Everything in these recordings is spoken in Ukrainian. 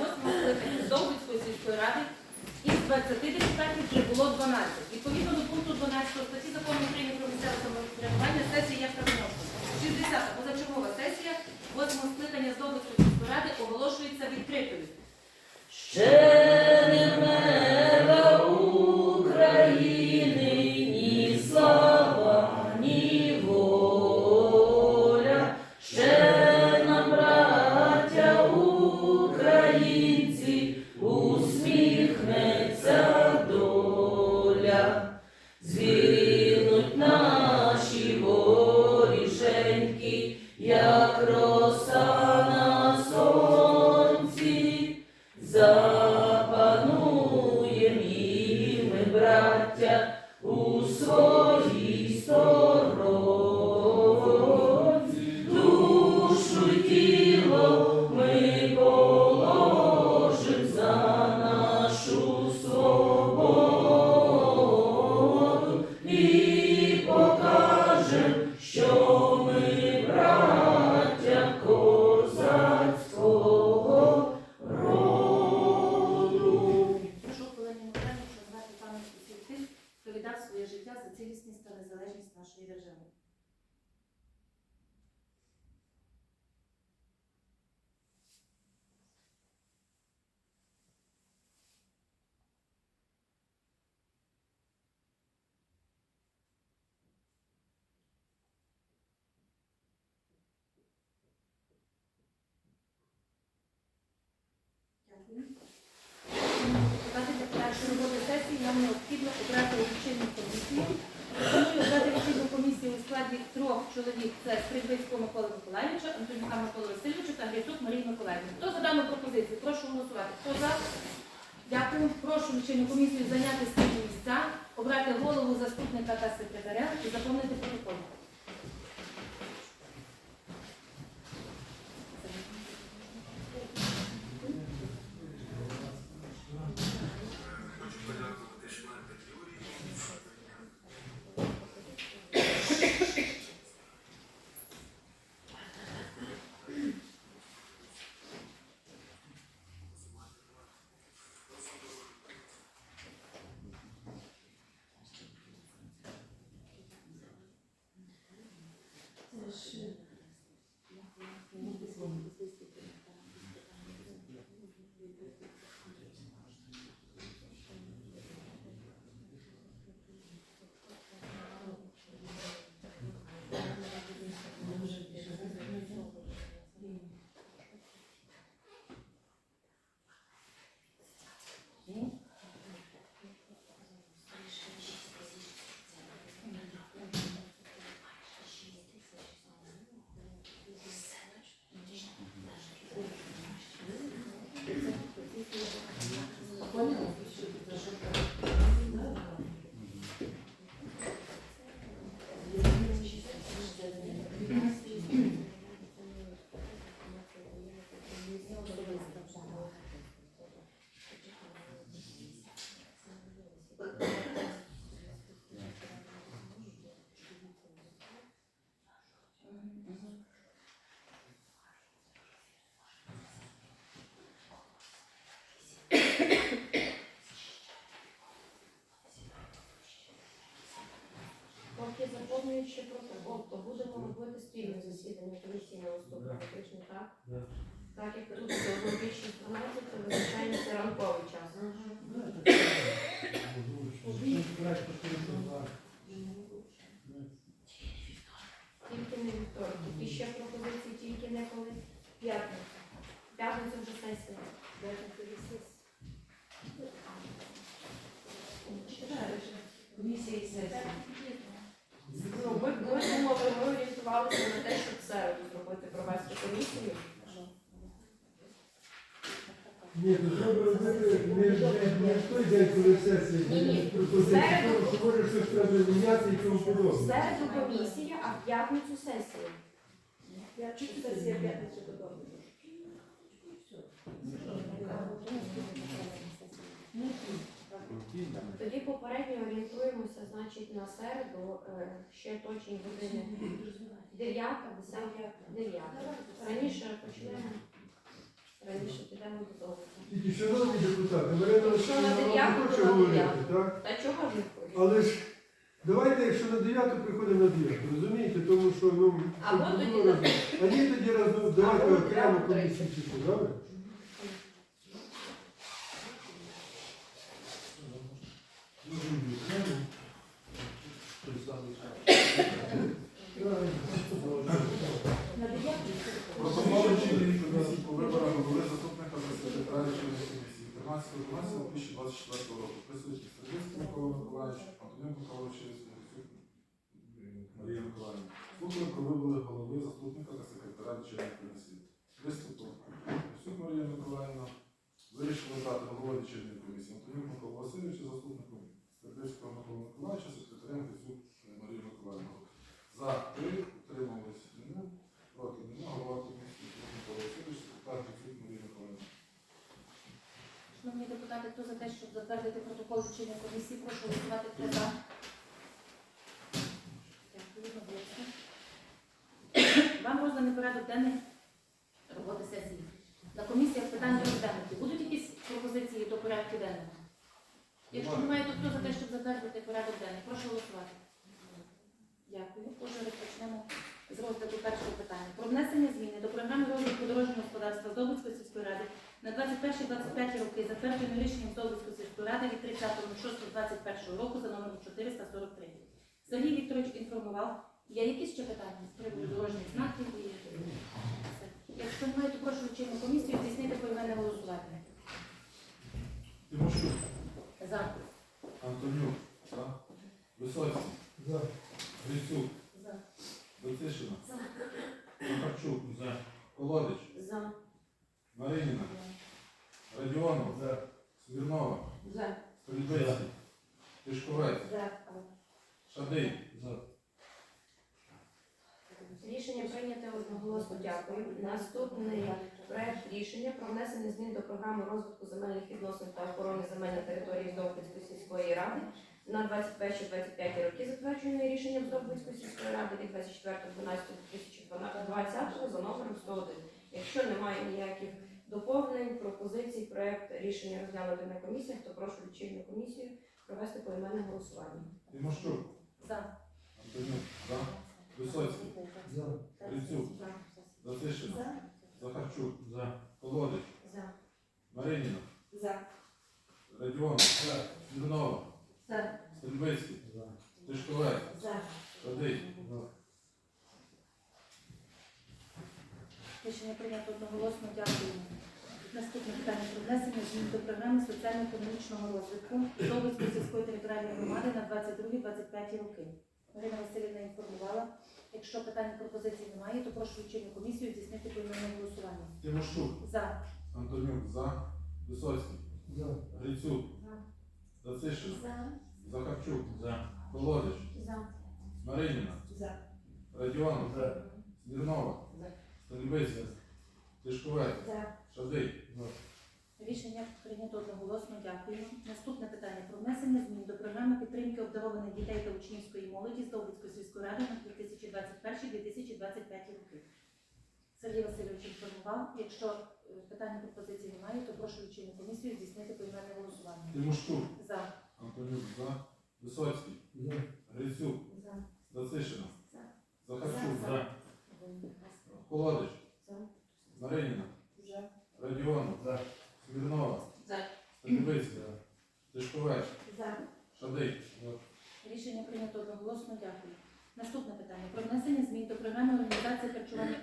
восьмого скликання Довбицької сільської ради із 20 депутатів вже було 12. Відповідно до пункту 12 статті закону України про місцеве самоврядування сесія є правомочною. 60 позачергова сесія восьмого скликання Довбицької сільської ради оголошується відкритою. Ще Прошу лічильну комісію зайняти свої місця, обрати голову, заступника та секретаря і заповнити протокол. Поки заповнюючи протокол, то будемо робити спільне засідання комісії на наступному тижні, так? Да. Так як тут до 12, то визначаємо це ранковий час. Тільки не вівторок. Які ще пропозиції, тільки не коли п'ятниця. П'ятниця вже сесія. Комісії сесії. Ну, ми, ми думали, ми орієнтувалися на те, щоб це зробити, Ні, то треба робити не, не, не в той день, коли сесія, Ні, ні. пропозиції, Середу. що може щось треба міняти і тому В середу комісія, а в п'ятницю сесія. Сесія п'ятницю додому. Тоді попередньо орієнтуємося, значить, на середу е, ще точні години 9, 10, 9. Раніше почнемо. Раніше підемо до того. Тільки шановні депутати, Якщо на дев'яту, то на говорити, дев'яту. так? Та чого ж не хочеш? Але ж давайте, якщо на 9, приходимо на 9, розумієте? Тому що, ну, Або щоб тоді на- А ні, тоді разом, давайте Або окремо дев'яту, комісію добре? 2024 року. Присутні Сергійський Микола Миколаївич, Антонін Миколаївич, Марія Миколаївна. Слухали про вибори голови, заступника та секретаря лічильної комісії. Виступу Сюк Марія Миколаївна вирішила дати голову лічильної комісії Антонін Микола Васильовича, заступником Сергійського Микола Миколаївича, секретарем Грицюк Марію Миколаївну. За три отримали хто за те, щоб затвердити протокол вчення комісії, прошу голосувати хто за. Дякую, одноголосно. Вам розданий порядок денний роботи сесії. На комісіях питань розглянуті. Будуть якісь пропозиції до порядку денного? Якщо немає, то хто за те, щоб затвердити порядок денний? Прошу голосувати. Дякую. Отже, розпочнемо з розгляду першого питання. Про внесення зміни до програми розвитку дорожнього господарства Здобицької сільської ради на 21-25 роки, затвердженим рішенням Здобицької сільської ради від 30.06.21 року за номером 443. Сергій Вікторович інформував. Є якісь ще питання з приводу дорожніх знаків? І... Якщо немає, то прошу лічильну комісію здійснити поіменне голосування. Тимошук, За. Антонюк, за. Висоцький, За. Грицюк, За. Дотишина, Захарчук, за. Колодич, За. Марініна, Радіонов, За. Смірнова, За. Стрільбицький, Тишковець, За. Шадий, Рішення прийняте одноголосно. Дякую. Наступний проект рішення про внесення змін до програми розвитку земельних відносин та охорони земель на території Здобицької сільської ради на 21-25 роки, затвердженої рішенням Здобицької сільської ради від 24.12.2020 за номером 101. Якщо немає ніяких доповнень, пропозицій, проект рішення розглянути на комісіях, то прошу лічильну комісію провести поіменне голосування. Тимошук, За. Антонюк, за. Висоцький, За. Грицюк, Дотишина, За. Захарчук, за. Колодич, За. Марініна, За. Смірнова, За. Стрільбицький, За. Тишковець, За. Шадий, Рішення прийнято одноголосно. Дякую. Наступне питання про внесення змін до програми соціально-економічного розвитку Довбицької сільської територіальної громади на 22-25 роки. Марина Васильівна інформувала. Якщо питань пропозицій немає, то прошу лічильну комісію здійснити поіменне голосування. Тимошук, За. Антонюк, за. Висоцький, За. Грицюк, За. Дацишин, За. Захарчук, Колодич, За. Марініна, За. Радіонов, За. Смірнова, За. Стрільбицький, Тишковець, За. Шадий, Рішення прийнято одноголосно. Дякую. Наступне питання про внесення змін до програми підтримки обдарованих дітей та учнівської молоді з Довбицької сільської ради на 2021-2025 роки. Сергій Васильович інформував. Якщо питань пропозицій немає, то прошу лічильну комісію здійснити поіменне голосування. Тимошук, За. Антонюк, за. Висоцький, За. Грицюк, За. Дацишина, За. Захарчук, За. Колодич, За. Марініна, За. Радіонов, За. Смірнова, За. Стрільбицький, Тишковець, За. Шадий, Рішення прийнято одноголосно. Дякую. Наступне питання про внесення змін до програми організації харчування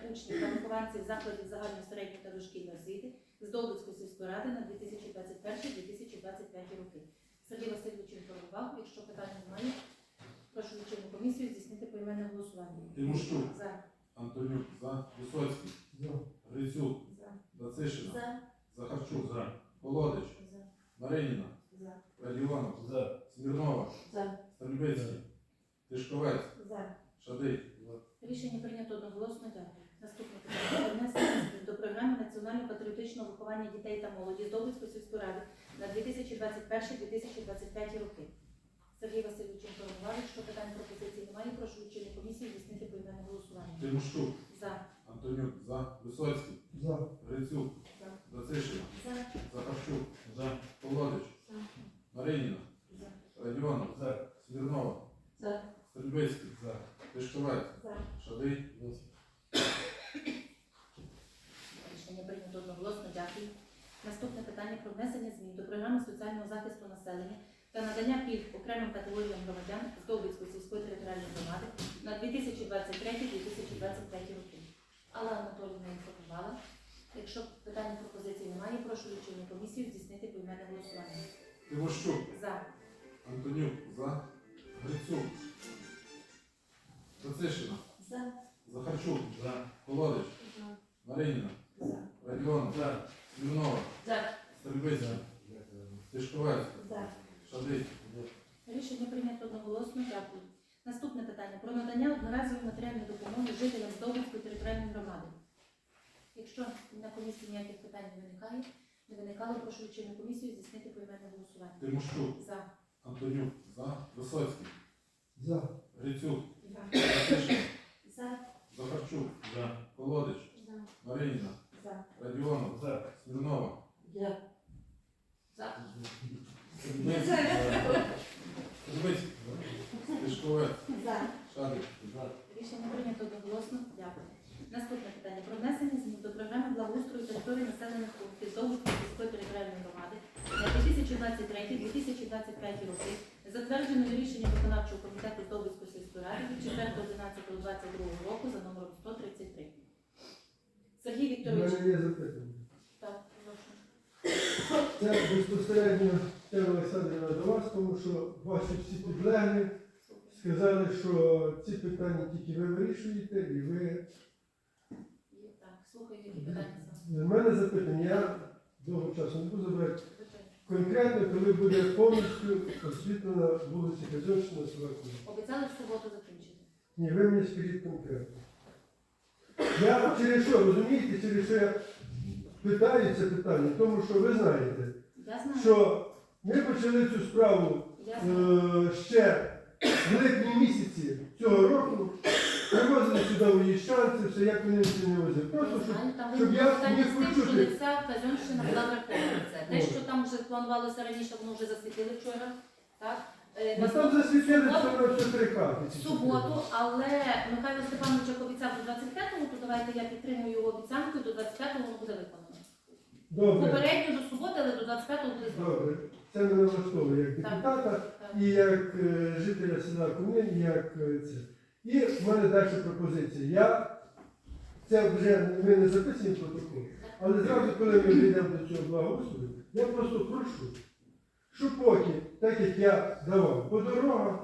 учнів закладів загальної середньої та дошкільної освіти з Довбицької сільської ради на 2021-2025 роки. Сергій Васильович інформував. Якщо питань немає, прошу лічильну комісію здійснити поіменне голосування. Тимошук, За. Антонюк, за. Висоцький, За. Грицюк, За. Дацишина, За. Захарчук, Колодич, За. Марініна, За. Радіонов, За. Смірнова, За. Стрільбицький, Тишковець, За. Шадий, Рішення прийнято одноголосно. Дякую. До програми національно-патріотичного виховання дітей та молоді з Довбицької сільської ради на 2021-2025 роки. Сергій Васильович інформував, якщо питань пропозицій немає, прошу лічильну комісію здійснити поіменне голосування. Тимошук, За. Антонюк за. Висоцький. За. Грицюк. За. Дацишин. За. Захарчук. За. Колодич. За. Марініна. За. Радіонов. За. Смірнова. За. Стрельбицький. За. Тишковець. За. Шадий. Рішення прийнято одноголосно. Дякую. Наступне питання про внесення змін до програми соціального захисту населення та надання пільг окремим категоріям громадян з Довбицької сільської територіальної громади на 2023-2023 роки. Алла Анатолійовна інформувала. Якщо питань пропозицій немає, прошу лічильну комісію здійснити поіменне голосування. Тимощук. За. Антонюк. За. Грицюк. Дацишина. За. Захарчук. За. Колодич. Радіонов. За. Смірнова. За. Тишковець. За. Рішення прийнято одноголосно. Дякую. Наступне питання про надання одноразової матеріальної допомоги жителям Довбицької територіальної громади. Якщо на комісії ніяких питань не виникає, не виникало, прошу лічильну комісію здійснити поіменне голосування. Тимощук. За. Антонюк. За. Висоцький. За. Грицюк. За. Дацишин. За. Захарчук. За. Колодич. За. Марініна. За. Радіонов. За. Смірнова. За. За. Стрельбицький. Тишковець. За. Шадий. Рішення прийнято одноголосно. Дякую. Наступне питання про внесення змін до програми благоустрою території населених пунктів Довбицької сільської територіальної громади на 2023-2025 роки, затвердженої рішенням виконавчого комітету Довбицької сільської ради від 4.11.22 року за номером 133. Сергій У Вікторович, мене є запитання. так, прошу. Це безпосередньо Тетяна Олександрівна до вас, тому що ваші всі підлеглі сказали, що ці питання тільки ви вирішуєте, і ви. Так, слухаю, які питання. У мене запитання, я довго часу не буду забирати. Конкретно, коли буде повністю освітлена вулиця Казьонщина, села Обіцяли в суботу закінчити. Ні, ви мені скажіть конкретно. Я через що, розумієте, через що я питаю це питання, тому що ви знаєте, Я знаю. що ми почали цю справу Я знаю. е, ще в липні місяці цього року, привозили сюди уїжджанці, все як вони це не возили. Просто щоб щоб я міг що почути. не вся казенщина була врахована. Це те, Ну. що там вже планувалося раніше, воно вже засвітили вчора. Так? Е, Ми там засвітили все на все три хати. в суботу, але Михайло Степанович як обіцяв до 25-го, то давайте я підтримую його обіцянку, і до 25-го воно буде виконано. Добре, Попередньо до суботи, але до 25-го буде зроблено. добре. Це мене влаштовує як депутата. І як е, жителя села Кумин, і як е, це. І в мене далі пропозиція. Я це вже ми не записуємо в протокол, але зразу, коли ми прийдемо до цього благоустрою, я просто прошу, що поки, так як я давав, по дорогах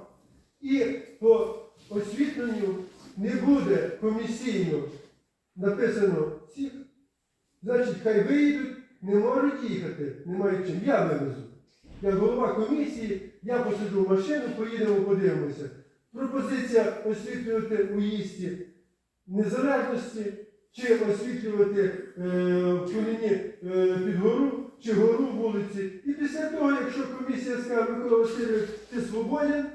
і по освітленню не буде комісійно написано всіх, значить, хай виїдуть, не можуть їхати, немає чим. Я вивезу. Як голова комісії, я посиджу в машину, поїдемо, подивимося. Пропозиція освітлювати у їсті незалежності, чи освітлювати е, в Куліні е, під гору, чи гору вулиці. І після того, якщо комісія скаже, Микола Васильович, ти свободен,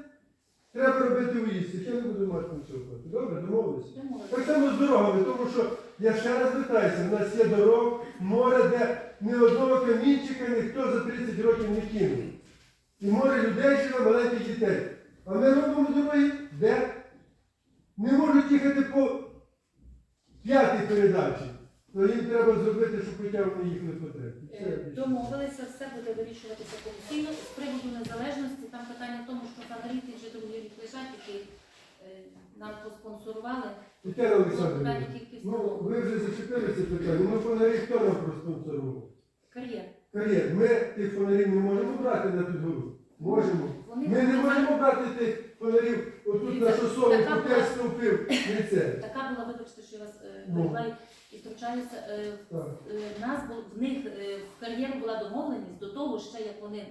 треба робити уїзд. Я не буду мати нічого. Добре, домовилися? Так само з дорогами, тому що я ще раз питаюся, у нас є дорог, море, де ні одного камінчика ніхто за 30 років не кинув. І море людей живе, маленьких дітей. А ми робимо дороги, де не можуть їхати по п'ятій передачі. То їм треба зробити, щоб хоча вони їхали по третій. Все, Е. Домовилися, все буде вирішуватися комісійно. З приводу незалежності, там питання в тому, що ті вже другий рік лежать, які е, нам поспонсорували. Питання тільки ну ви вже зачепили це питання. Ну фонарі хто нам проспонсорував? Кар'єр. Кар'єр, ми тих фонарів не можемо брати на підгору. Можемо. Вони Ми не можемо брати тих фонарів отут на шосові, Така по була- п'ять стовпів ліце. Така була, вибачте, що я вас е, Ну. перебиваю і втручаюся. Е, Так. е, нас бу- в них е, в кар'єру була домовленість до того, ще як вони м,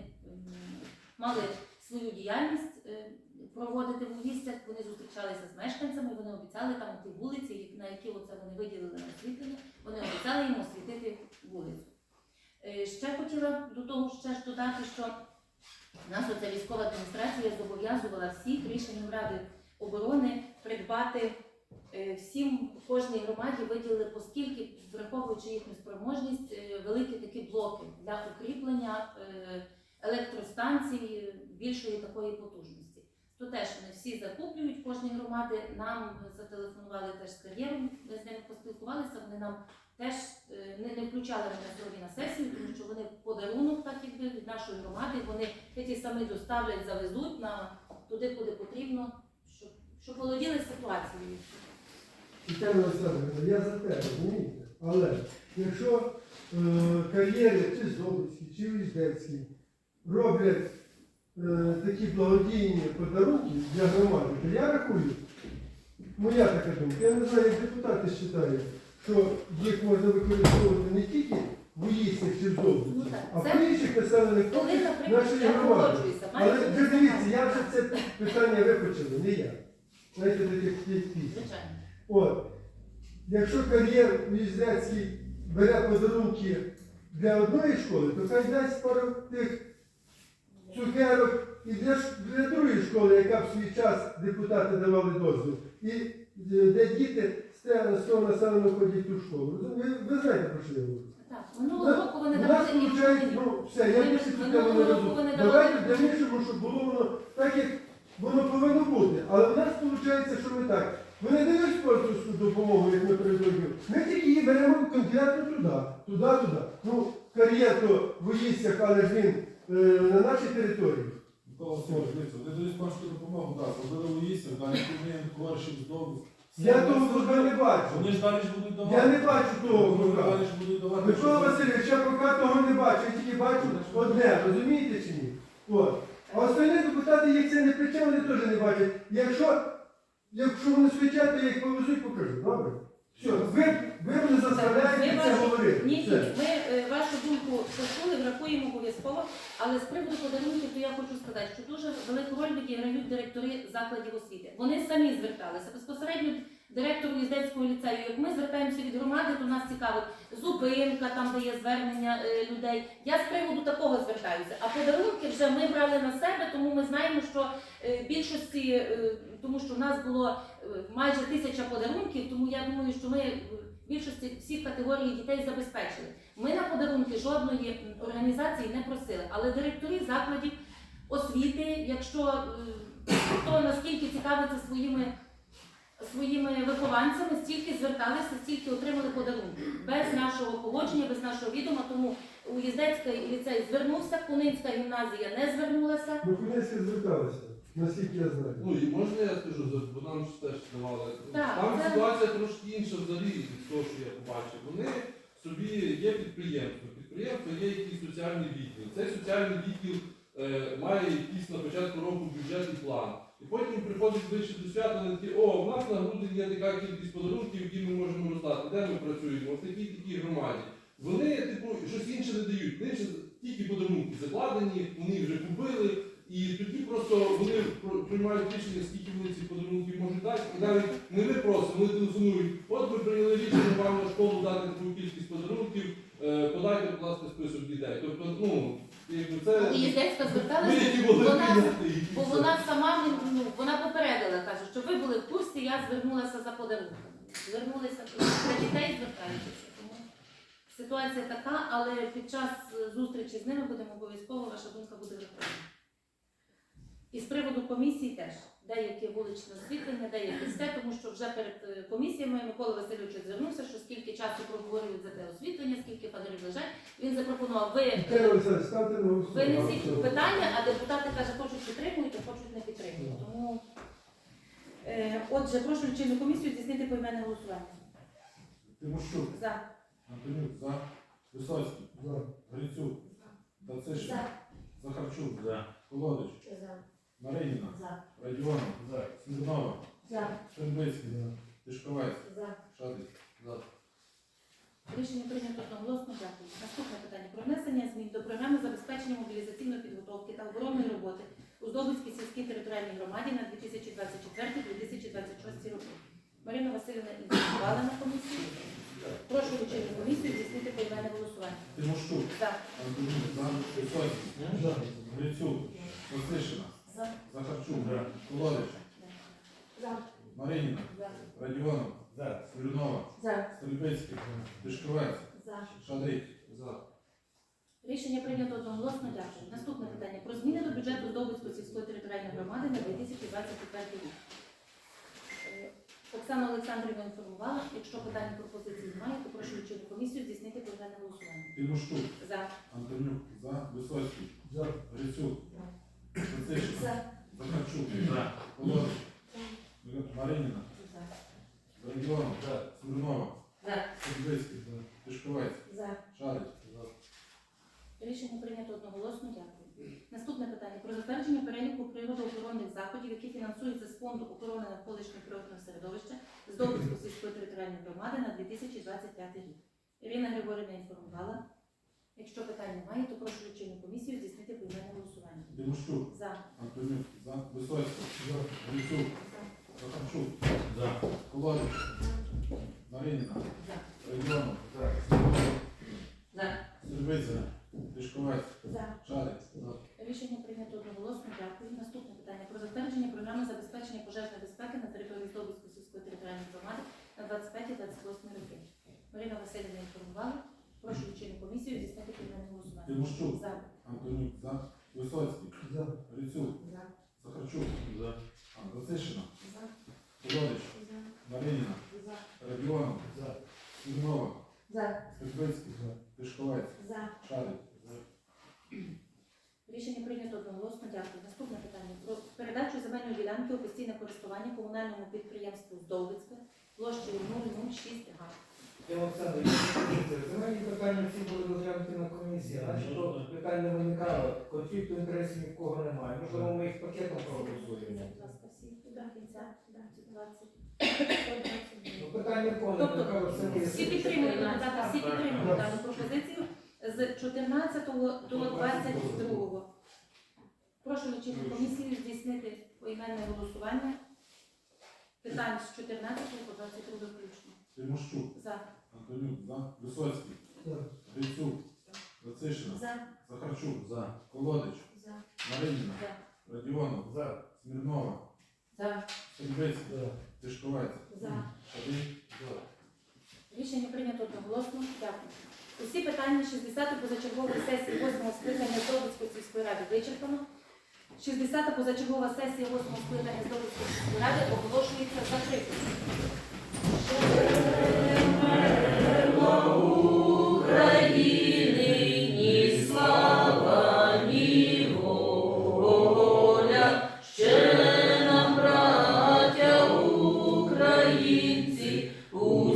мали свою діяльність е, проводити в уїздях, вони зустрічалися з мешканцями, вони обіцяли там ті вулиці, на які оце вони виділили освітлення, вони обіцяли їм освітити вулицю. Е, Ще хотіла до того ще ж додати, що нас оця військова адміністрація зобов'язувала всіх рішенням Ради оборони придбати Е, Всім кожній громаді виділили по скільки, враховуючи їхню спроможність, е, великі такі блоки для укріплення електростанцій більшої такої потужності. То теж вони всі закуплюють кожні громади. Нам зателефонували теж з кар'єром, ми з ними поспілкувалися. Вони нам теж е, не, не включали мене сьогодні на сесію, тому що вони подарунок, так якби від нашої громади. Вони ті самі доставлять, завезуть на туди, куди потрібно, щоб, щоб володіли ситуацією. Тетяна Олександровна, я за те, розумієте? Але якщо е, кар'єри чи Здобицькі, чи Віздецькі роблять е, такі благодійні подарунки для громади, то я рахую, моя така думка, я не знаю, як депутати вважають, що їх можна використовувати не тільки в Уїстях чи в Ну, а в інших населених Коли, нашої громади. Але вже дивіться, я вже це питання випочила, не я. Знаєте, як є От. Якщо кар'єр Віздецький бере подарунки для одної школи, то хай дасть пару тих цукерок і для, другої школи, яка в свій час депутати давали дозвіл. І е, де діти з того населеного ходять ту школу. Ви, ви знаєте, про що я говорю? Так, минулого року вони У нас давали виходить, ну все, я більше минулого тему не року веду. вони Давайте давали- в дальнішому, щоб було воно так, як воно повинно бути. Але в нас виходить, що ми так. Ми не даємо спонсорську допомогу, як ми передаю. Ми тільки її беремо конкретно туди, туди, туди. Ну, кар'єр то в Уїстях, але ж він е, на нашій території. Микола Васильович, дивіться, вони дають панську допомогу, так, зробили у Їсів, далі Кузьмін, Коршів, Здобу. Я того поки не бачу. Вони ж далі ж будуть давати. Я не бачу того Вони далі ж будуть давати. Микола Васильович, я поки того не бачу, я тільки бачу одне, розумієте чи ні? От. А остальні депутати, як це не причем, вони теж не бачать. Якщо, якщо вони свічать, то я їх повезуть, покажу. Добре? Все, ви, ви мене заставляєте це говорити. Ні, ні, ми е, вашу думку почули, врахуємо обов'язково, але з приводу подарунків, то я хочу сказати, що дуже велику роль відіграють директори закладів освіти. Вони самі зверталися безпосередньо директору Їздецького ліцею. Як ми звертаємося від громади, то нас цікавить зупинка, там де є звернення е, людей. Я з приводу такого звертаюся. А подарунки вже ми брали на себе, тому ми знаємо, що е, більшості, е, тому що в нас було е, майже тисяча подарунків, тому я думаю, що ми більшості всіх категорій дітей забезпечили. Ми на подарунки жодної організації не просили, але директори закладів освіти, якщо е, хто наскільки цікавиться своїми. Своїми вихованцями стільки зверталися, стільки отримали подарунки без нашого погодження, без нашого відома. Тому Уїздецький ліцей звернувся, Кунинська гімназія не звернулася. Ну, Хмельницькі зверталися, наскільки я знаю. Ну і можна я скажу, бо нам ж теж давали. Так, Там це- ситуація трошки інша взагалі від того, що я побачив. Вони собі є підприємство. Підприємство є якийсь соціальний відділ. Цей соціальний відділ е, має якийсь на початку року бюджетний план. І потім приходить ближче до свята, вони такі, о, в нас на грудень є така кількість подарунків, які ми можемо роздати. Де ми працюємо? В такій такій громаді. Вони, типу, щось інше не дають. Вони ж тільки подарунки закладені, вони їх вже купили. І тоді просто вони приймають рішення, скільки вони ці подарунки можуть дати. І навіть не ми просимо, вони телефонують. От ми прийняли рішення вам на школу дати таку кількість подарунків, е, подайте, будь ласка, список дітей. Тобто, ну, якби це Уїздецька ми, зверталася, вона Бо вона сама ну, вона попередила, каже, що ви були в курсі, я звернулася за подарунками. Звернулися для дітей звертаються. Тому ситуація така, але під час е, зустрічі з ними будемо обов'язково, ваша думка буде врахована. І з приводу комісій теж. Деякі вуличне освітлення, деякі все, тому що вже перед е, комісіями Микола Васильович звернувся, що скільки часу проговорюють за те освітлення, скільки фонарів лежать. Він запропонував, ви. Винесіть питання, а депутати каже, хочуть підтримують, а хочуть не підтримують. Тому, е, отже, прошу лічильну комісію здійснити поіменне голосування. Тимощук, За. Антонюк, за. Висоцький, За. Грицюк, Дацишин, За. Захарчук, Колодич, За. Марініна, За. Радіонов, Смірнова, За. Стрельбицький, Тишковець, За. Шадик. Рішення прийнято одноголосно. Дякую. Наступне питання про внесення змін до програми забезпечення мобілізаційної підготовки та оборонної роботи у Здобицькій сільській територіальній громаді на 2024-2026 роки. Марина Васильівна ініціювала на комісії. Прошу лічильну комісію здійснити поіменне голосування. Тимощук, За. Антонюк, за. Висоцький, За. Грицюк, Дацишин, За. Захарчук, Колодич, За. Маринина, За. Радіонов, Смірнова, За. Стрільбицький, Тишковець, За. Шадрик. За. Рішення прийнято одноголосно. Дякую. Наступне питання про зміни до бюджету Здобицької сільської територіальної громади на 2024 рік. Е, Оксана Олександрівна інформувала. Якщо питань і пропозицій немає, то прошу лічильну комісію здійснити поіменне голосування. Тимошчук, За. Антонюк, за, Висоцький, За. Грицюк, Зацишин, За. Захарчук, Колодич, Маринина, За. Тишковець. Рішення прийнято одноголосно. Дякую. Наступне питання про затвердження переліку природоохоронних заходів, які фінансуються з фонду охорони навколишнього природного середовища з Довбицької сільської територіальної громади на 2025 рік. Ірина Григорівна інформувала. Якщо питань немає, то прошу лічильну комісію здійснити поіменне Тимошчук, За. Антонюк, за, Висоцький, Грицюк, Захарчук, Колодич, Маринина, Радіонов, За. Стрільбицький, Тишковець, За. Шадрик. Рішення прийнято одноголосно. Дякую. Наступне питання про затвердження програми забезпечення пожежної безпеки на території Здобицької сільської територіальної громади на 25-28 роки. Марина Васильівна інформувала. Прошу лічильну комісію здійснити поіменне голосування. Тимошчук, За. Антонюк, за, Висоцький, За. Грицюк, За. Захарчук, Зацишина, За. Колодич, Маринина, За. Радіонов, Смірнова, За. Стрільбицький, Тишковець, За. Шадрик. Рішення прийнято одноголосно. Дякую. Наступне питання про передачу земельної ділянки у постійне користування комунальному підприємству Здовбицьке площею 006 га. Я Олександр, земельні питання всі були розглянуті на комісії, наче то питань не виникало, конфлікту інтересів ні в кого немає. Можливо, ми їх пакетом проголосуємо. Будь ласка, всі до кінця 20. Ну, питань нікого Тобто. Всі підтримують всі підтримують дану пропозицію з 14 до 22. Прошу лічильну комісію здійснити поіменне голосування. Питань з 14 по 22 включно. Тимощук, За. Антонюк, за, Висоцький, За. Грицюк, Зацишина, За. Захарчук, за, Колодич, За. Маринина, За. Радіонов, За. Смірнова, За. Стрільбицький, За. Тишковець, За. Шадрик. Рішення прийнято одноголосно. Дякую. Усі питання 60-ї позачергової сесії 8-го скликання Здобицької сільської ради вичерпано. 60-та позачергова сесія 8-го скликання Здолицької сільської ради оголошується закритою.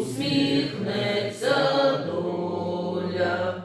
Усміхнеться доля.